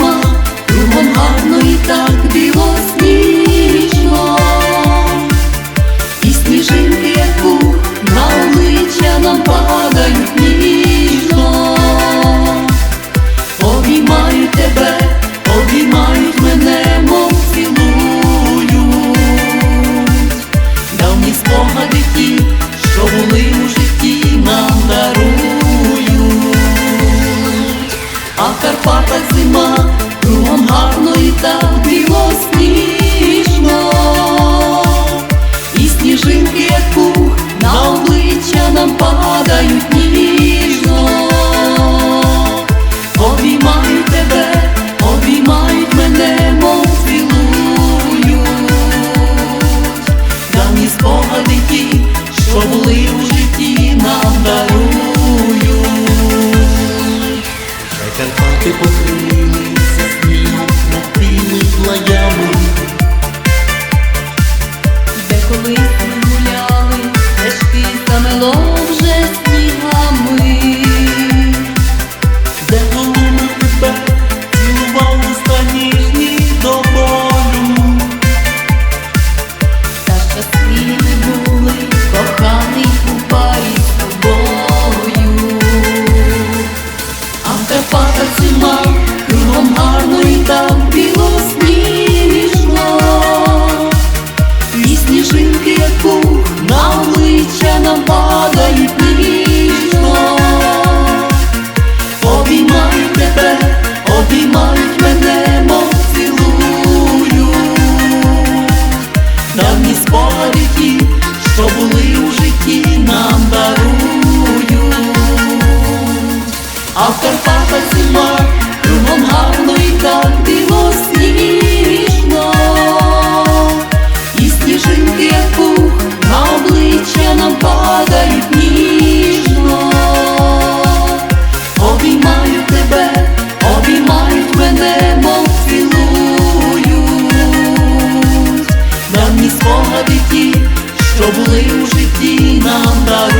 Карпатах кругом гарно і так білосніжно. Вже що були у житті нам дарують.